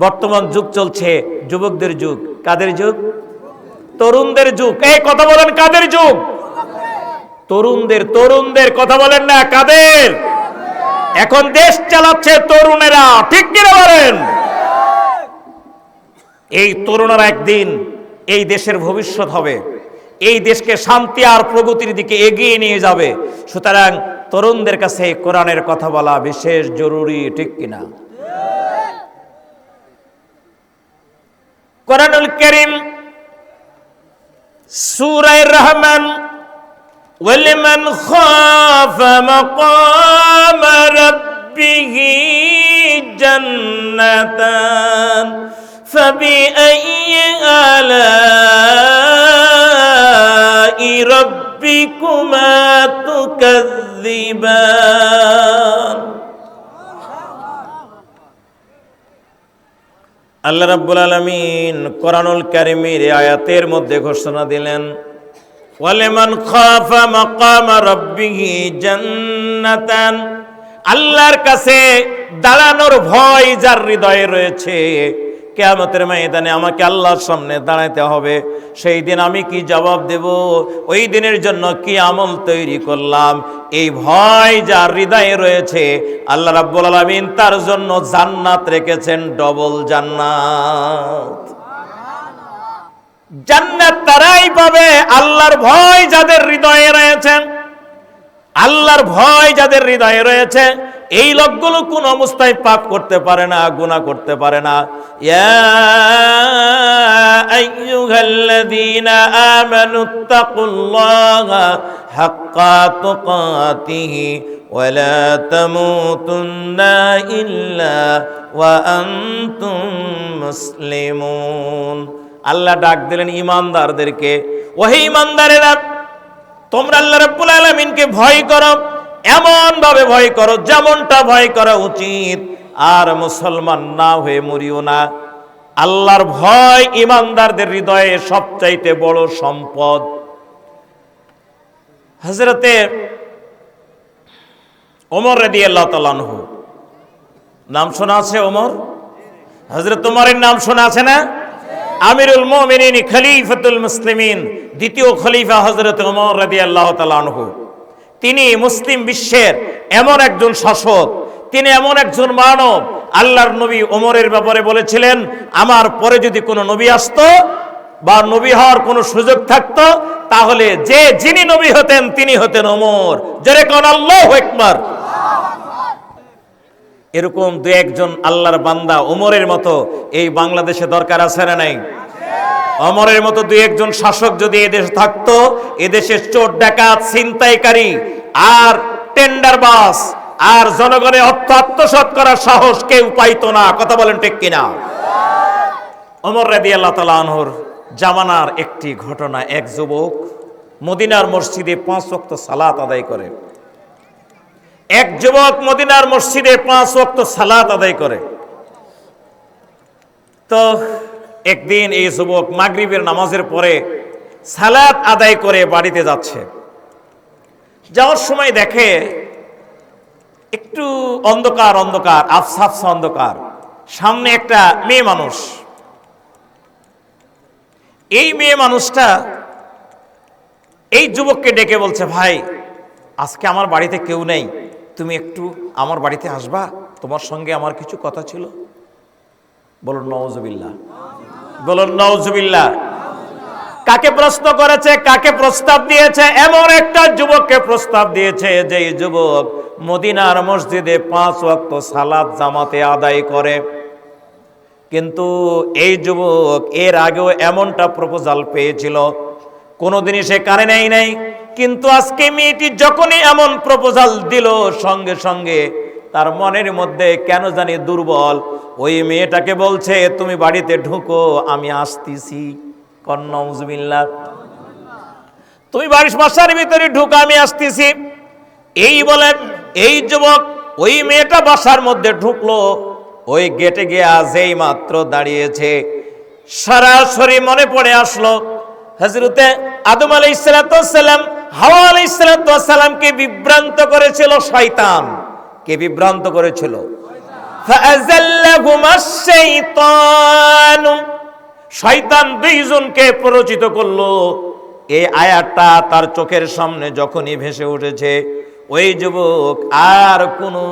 বর্তমান যুগ চলছে, যুবকদের যুগ। কাদের যুগ? তরুণদের যুগ। এই কথা বলেন, কাদের যুগ? তরুণদের তরুণদের কথা বলেন না, কাদের? এখন দেশ চালাচ্ছে তরুণেরা, ঠিক কিনা বলেন? এই তরুণরা একদিন এই দেশের ভবিষ্যৎ হবে। এই দেশকে শান্তি আর প্রগতির দিকে এগিয়ে নিয়ে যাবে। সুতরাং তরুণদের কাছে কোরআনের কথা বলা বিশেষ জরুরি, ঠিক কিনা? কোরআনুল করিম সূরায়ে রহমান ولمن خاف مقام ربه جنتان فبأي آلاء ربكما تكذبان আল্লাহ রাব্বুল আলামিন কোরআনুল কারিমির আয়াতের মধ্যে ঘোষণা দিলেন, ওয়ালেমান খাফা মাকামা রাব্বিহি জান্নাতান আল্লাহর কাছে দাঁড়ানোর ভয় যার হৃদয়ে রয়েছে কেয়ামতের ময়দানে আমাকে আল্লাহর সামনে দাঁড়াতে হবে। সেই দিন আমি কি জবাব দেব? ওই দিনের জন্য কি আমল তৈরি করলাম? এই ভয় যার হৃদয়ে রয়েছে, আল্লাহ রাব্বুল আলামিন তার জন্য জান্নাত রেখেছেন ডবল জান্নাত। জান্নাত তারাই পাবে, আল্লাহর ভয় যাদের হৃদয়ে রয়েছে। আল্লাহর ভয় যাদের হৃদয়ে রয়েছে, এই লোকগুলো কোন অবস্থায় পাপ করতে পারে না, গুনাহ করতে পারে না। আল্লাহ ডাক দিলেন ইমানদারদেরকে। ওহে ইমানদারেরা তোমরা আল্লাহ রাব্বুল আলামিনকে ভয় করো এমন ভাবে ভয় করো যেমনটা ভয় করা উচিত। আর মুসলমান না হয়ে মরিও না। আল্লাহর ভয় ইমানদারদের হৃদয়ে সবচাইতে বড় সম্পদ। হজরতে ওমর রেদি আল্লাহ তালানহু নাম শোনা আছে ওমর? হজরত ওমরের নাম শোনা আছে না? আমিরুল মোমিনিন খলিফাতুল মুসলিমিন, দ্বিতীয় খলিফা হজরত ওমর রাদি আল্লাহ তালানহু তিনি মুসলিম বিশ্বের এমন একজন শাসক, তিনি এমন একজন মানব, আল্লাহর নবী ওমরের ব্যাপারে বলেছিলেন, আমার পরে যদি কোনো নবী আসতো বা নবী হওয়ার কোনো সুযোগ থাকতো, তাহলে যে যিনি নবী হতেন, তিনি হতেন ওমর জেরে কোন আল্লাহ একবার এরকম দু একজন আল্লাহর বান্দা ওমরের মতো, এই বাংলাদেশে দরকার আছে না নাই? অমরের মতো দু একজন শাসক যদি এদেশে থাকতো এদেশে চোর, ডাকাত, ছিনতাইকারী আর টেন্ডার বাস আর জনগণের অর্থ আত্মসাৎ করার সাহস কেউ পাইতো না। কথা বলেন ঠিক কিনা? অমর রাদি আল্লাহ তালা আনহর জামানার একটি ঘটনা, এক যুবক মদিনার মসজিদে পাঁচ ওয়াক্ত সালাত আদায় করে। এক যুবক মদিনার মসজিদে পাঁচ ওয়াক্ত সালাত আদায় করে। তো একদিন এই যুবক মাগরিবের নামাজের পরে সালাত আদায় করে বাড়িতে যাচ্ছে। যাওয়ার সময় দেখে একটু অন্ধকার অন্ধকার আফসা আফসা অন্ধকার। সামনে একটা মেয়ে মানুষ। এই মেয়ে মানুষটা এই যুবককে ডেকে বলছে, ভাই, আজকে আমার বাড়িতে কেউ নেই। তুমি একটু আমার বাড়িতে আসবা? তোমার সঙ্গে আমার কিছু কথা ছিল? বলুন নওয়াজবিল্লা বলুন নওয়াজবিল্লা কাকে প্রশ্ন করেছে? কাকে প্রস্তাব দিয়েছে? এমন একটা যুবককে প্রস্তাব দিয়েছে যে যুবক মদিনার মসজিদে পাঁচ ওয়াক্ত সালাত জামাতে আদায় করে। কিন্তু এই যুবক এর আগেও এমনটা প্রপোজাল পেয়েছিল। কোনোদিনই সে কানে নেই নাই। কিন্তু আজকে মেয়েটি যখনই এমন প্রপোজাল দিল, সঙ্গে সঙ্গে তার মনের মধ্যে কেন জানি দুর্বল। ওই মেয়েটাকে বলছে, তুমি বাড়িতে ঢুকো, আমি আসতেছি। কন্নউজবিল্লা তুমি বাড়ির বাসার ভিতরে ঢুকো, আমি আসতেছি। এই বলে এই যুবক ওই মেয়েটা বাসার মধ্যে ঢুকলো। ওই গেটে গিয়ে যেই মাত্র দাঁড়িয়েছে, সরাসরি মনে পড়ে আসলো হজরতে আদম আলাই সালাম হাওয়া আলাইসালামকে বিভ্রান্ত করেছিল শয়তান? কে বিভ্রান্ত করেছিল? শয়তান দুইজনকে প্ররোচিত করল। এই আয়াতটা তার চোখের সামনে যখনই ভেসে উঠেছে, ওই যুবক আর কোনো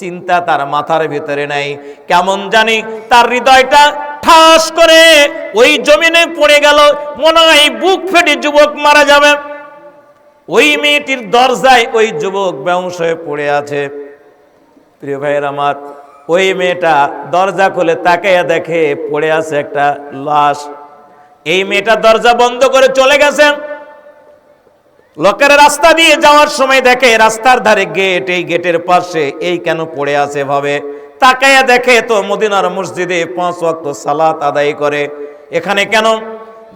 চিন্তা তার মাথার ভিতরে নাই। কেমন জানি তার হৃদয়টা ঠাস করে ওই জমিনে পড়ে গেল। মনে হয় বুক ফেটে যুবক মারা যাবে। ওই মেয়েটির দরজায় ওই যুবক ব্যবস হয়ে পড়ে আছে। প্রিয় ভাইয়ের আমার, ওই মেয়েটা দরজা খুলে তাকাইয়া দেখে পড়ে আছে একটা লাশ। এই মেয়েটা দরজা বন্ধ করে চলে গেছে লোকের রাস্তা দিয়ে যাওয়ার সময় দেখে রাস্তার ধারে গেট, এই গেটের পাশে এই কেন পড়ে আছে ভাবে। তাকাইয়া দেখে তো মদিনার মসজিদে পাঁচ ওয়াক্ত সালাত আদায় করে। এখানে কেন?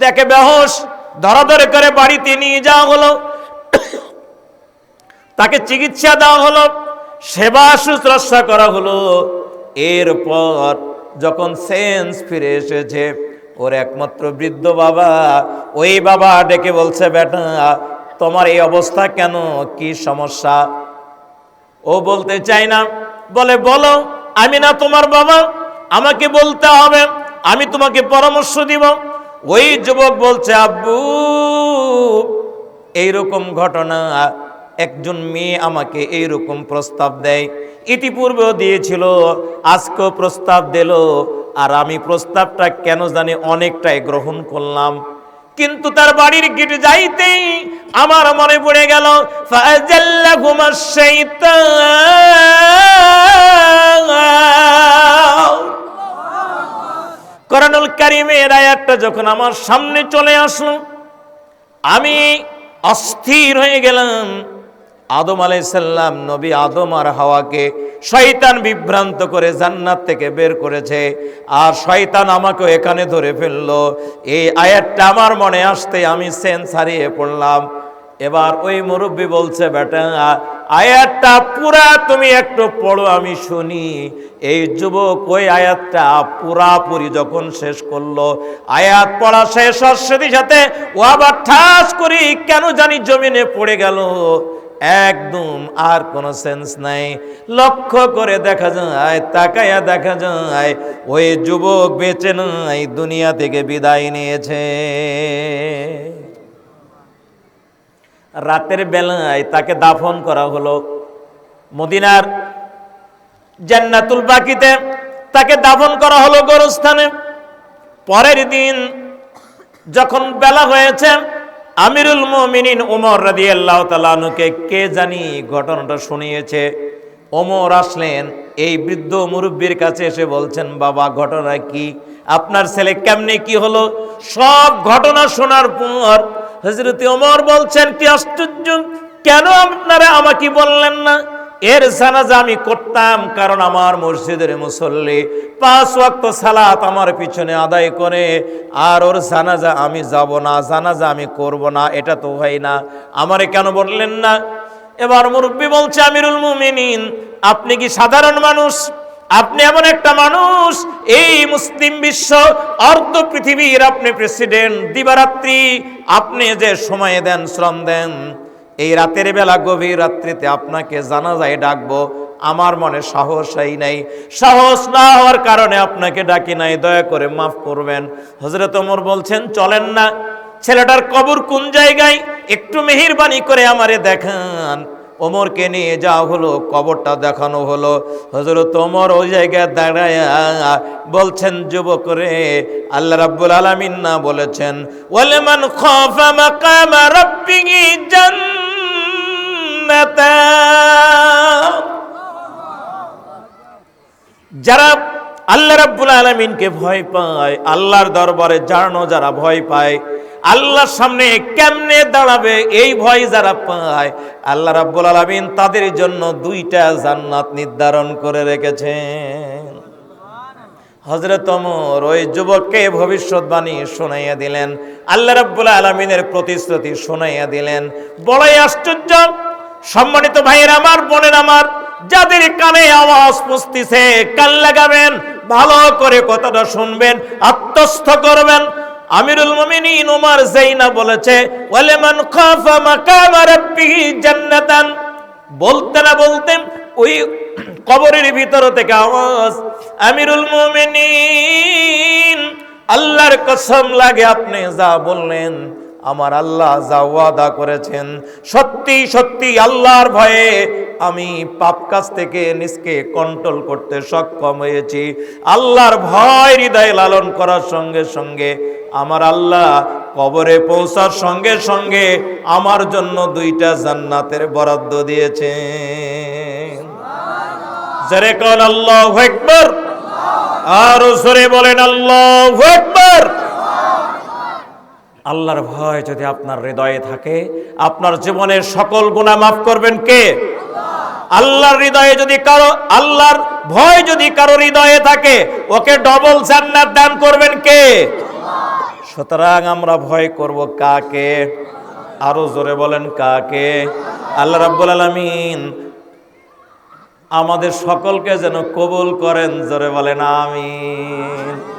দেখে বেহস ধরাধরে করে বাড়িতে নিয়ে যাওয়া হলো। তাকে চিকিৎসা দেওয়া হলো, সেবা শুশ্রূষা করা হলো। এরপর যখন সেন্স ফিরে এসেছে, ওর একমাত্র বৃদ্ধ বাবা ওই বাবা ডেকে বলছে, বেটা, তোমার এই অবস্থা কেন? কি সমস্যা? ও বলতে চাই না। বলে, বলো, আমি না তোমার বাবা। আমাকে বলতে হবে, আমি তোমাকে পরামর্শ দিব। ওই যুবক বলছে, আব্বু এইরকম ঘটনা, একজন মেয়ে আমাকে এইরকম প্রস্তাব দেয়। ইতিপূর্বেও দিয়েছিল, আজকেও প্রস্তাব দিল, আর আমি প্রস্তাবটা কেন জানি অনেকটাই গ্রহণ করলাম। কিন্তু তার বাড়ির গেটে যাইতেই আমার মনে পড়ে গেল কোরআনুল কারিমের আয়াতটা যখন আমার সামনে চলে আসলো, আমি অস্থির হয়ে গেলাম। আদম আলাইসাল্লাম নবী আদম আর হাওয়াকে শয়তান বিভ্রান্ত করে জান্নাত থেকে বের করেছে। আর শয়তান আমাকে এখানে ধরে ফেলল। এই আয়াতটা আমার মনে আসতে আমি সেন্স হারিয়ে পড়লাম। এবার ওই মুরব্বী বলছে, বেটা আয়াতটা পুরা তুমি একটু পড়ো, আমি শুনি। এই যুবক ওই আয়াতটা পুরাপুরি যখন শেষ করল, আয়াত পড়া শেষ হওয়ার সাথে সাথে ও আবার ঠাস করি, কেন জানি জমিনে পড়ে গেল। একদম আর কোনো সেন্স নাই। লক্ষ্য করে দেখা যায়, তাকায়া দেখা যায়, ওই যুবক বেঁচে নাই, দুনিয়া থেকে বিদায় নিয়েছে। রাতের বেলায় তাকে দাফন করা হলো। মদিনার জান্নাতুল বাকিতে তাকে দাফন করা হলো গোরস্থানে। পরের দিন যখন বেলা হয়েছে, আমিরুল মুমিনিন ওমর রাদিয়াল্লাহু তাআলাকে কে জানি ঘটনাটা শুনিয়েছে। ওমর আসলেন, এই বৃদ্ধ মুরব্বীর কাছে এসে বলছেন, বাবা, ঘটনা কি? আপনার ছেলে কেমনে কি হলো? সব ঘটনা শোনার পর হজরত ওমর বলছেন, কি আশ্চর্য! কেন আপনারা আমাকে বললেন না? এর জানাজা আমি করতাম, কারণ আমার মসজিদের মুসল্লি পাঁচ ওয়াক্ত সালাত আমার পিছনে আদায় করে, আর ওর জানাজা আমি যাব না, জানাজা আমি করব না, এটা তো হয় না। আমারে কেন বললেন না? এবার মুরব্বী বলছে, আমিরুল মুমিনিন, আপনি কি সাধারণ মানুষ? আপনি এমন একটা মানুষ, এই মুসলিম বিশ্ব, অর্ধ পৃথিবীর আপনি প্রেসিডেন্ট দিবারাত্রি, আপনি যে সময় দেন, শ্রম দেন, এই রাতের বেলা, গভীর রাত্রিতে আপনাকে জানা যায় ডাকবো। আমার মনে সাহস সাহসই নাই। সাহস না হওয়ার কারণে আপনাকে ডাকি নাই, দয়া করে মাফ করবেন। হজরত ওমর বলছেন, চলেন না। ছেলেটার কবর কোন জায়গায়? একটু মেহেরবানি করে আমারে দেখান। ওমরকে নিয়ে যাওয়া হলো, কবরটা দেখানো হলো। হজরত ওমর ওই জায়গায় দাঁড়ায় বলছেন, যুবক রে, আল্লাহ রাব্বুল আলামিন না বলেছেন, ওয়ালামান খাফা যারা আল্লাহ রাব্বুল আলামিনকে ভয় পায়, আল্লাহর দরবারে জানো যারা ভয় পায় আল্লাহর সামনে কেমনে দাঁড়াবে এই ভয় যারা পায়, আল্লাহ রাব্বুল আলামিন তাদের জন্য দুইটা জান্নাত নির্ধারণ করে রেখেছেন। হজরত ওই যুবককে ভবিষ্যৎবাণী শোনাইয়া দিলেন, আল্লাহ রাব্বুল আলামিনের প্রতিশ্রুতি শোনাইয়া দিলেন। বড়ই আশ্চর্য, সম্মানিত ভাইয়ের আমার, বোনের আমার, যাদের কানে আওয়াজ পুষতিছে, কান লাগাবেন, ভালো করে কথাটা শুনবেন, আত্মস্থ করবেন আমিরুল মুমিনিন ওমর জাইনা বলেছে, ওয়ালিমান খাফা মাকাম রাব্বিহি জান্নাতান। বলতে না বলতে ওই কবরের ভিতর থেকে আওয়াজ, আমিরুল মুমিনিন, আল্লাহর কসম লাগে আপনি যা বললেন। আমার আল্লাহ যা ওয়াদা করেছেন, সত্যি সত্যি আল্লাহর ভয়ে আমি পাপ কাজ থেকে নিজকে কন্ট্রোল করতে সক্ষম হয়েছি। আল্লাহর ভয় হৃদয় লালন করার সঙ্গে সঙ্গে আমার আল্লাহ কবরে পৌঁছার সঙ্গে সঙ্গে আমার জন্য দুইটা জান্নাতের বরাদ্দ দিয়েছেন। আর জোরে বলেন, আল্লাহ একবার আল্লাহর ভয় যদি আপনার হৃদয়ে থাকে, আপনার জীবনের সকল গুণা মাফ করবেন কে? আল্লাহর হৃদয়ে যদি কারও, আল্লাহর ভয় যদি কারও হৃদয়ে থাকে, ওকে ডবল জান্নাত দান করবেন কে? সুতরাং আমরা ভয় করব কাকে? আরও জোরে বলেন কাকে? আল্লাহ রাব্বুল আলামিন আমাদের সকলকে যেন কবুল করেন, জোরে বলেন আমিন।